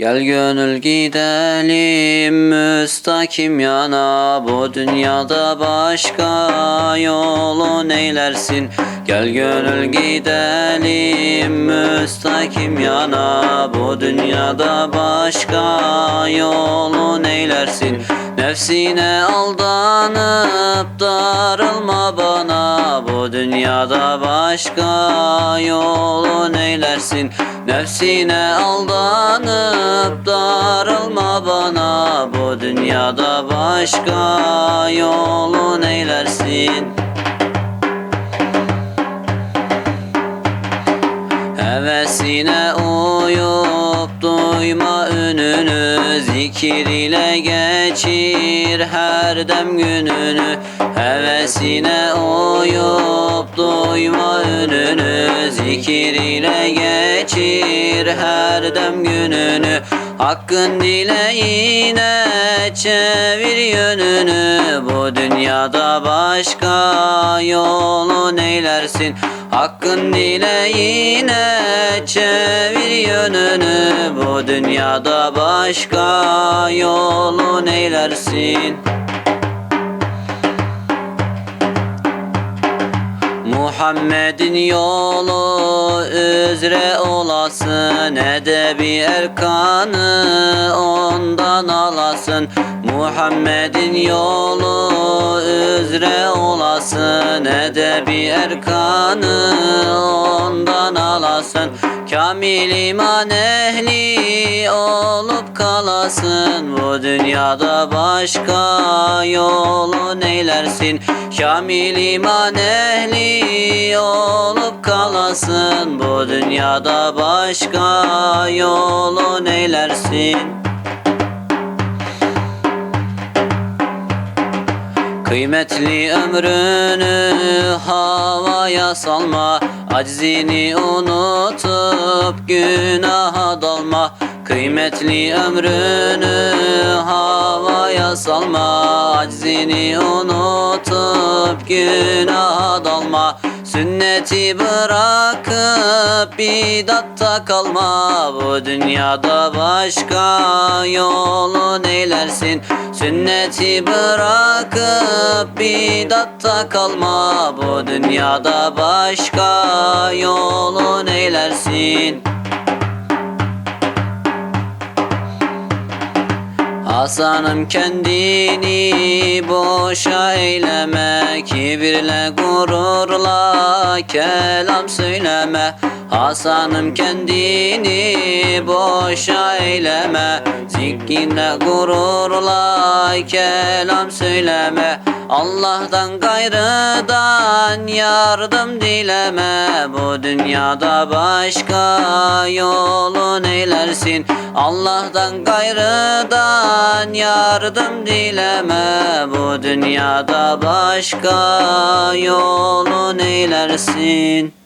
Gel gönül gidelim müstakim yana. Bu dünyada başka yolu neylersin? Gel gönül gidelim müstakim yana Bu dünyada başka yolu neylersin? Nefsine aldanıp darılma bana. Bu dünyada başka yolu neylersin? Nefsine aldanıp darılma bana. Bu dünyada başka yolu neylersin? Hevesine Zikir ile geçir her dem gününü Hevesine uyup duyma ününü Zikir ile geçir her dem gününü Hakkın dileğine çevir yönünü. Bu dünyada başka yolu neylersin Hakkın dileğine çevir yönünü. Bu dünyada başka yolu neylersin? Muhammed'in yolu üzere olasın. Edebi erkanı ondan alasın. Muhammed'in yolu olasın Edebi erkanı ondan alasın Kamil iman ehli olup kalasın. Bu dünyada başka yolu neylersin? Kamil iman ehli olup kalasın. Bu dünyada başka yolu neylersin Kıymetli ömrünü havaya salma Aczini unutup günaha dalma. Kıymetli ömrünü havaya salma Aczini unutup günaha dalma Sünneti bırakıp bidatta kalma. Bu dünyada başka yolu neylersin Sünneti bırakıp bidatta kalma. Bu dünyada başka yolu neylersin Hasanım kendini boşa eyleme Kibirle gururla kelam söyleme. Hasanım kendini boşa eyleme Zikirle gururla kelam söyleme. Allah'tan gayrıdan yardım dileme Bu dünyada başka yolu neylersin Allah'tan gayrıdan yardım dileme. Bu dünyada başka yolu neylersin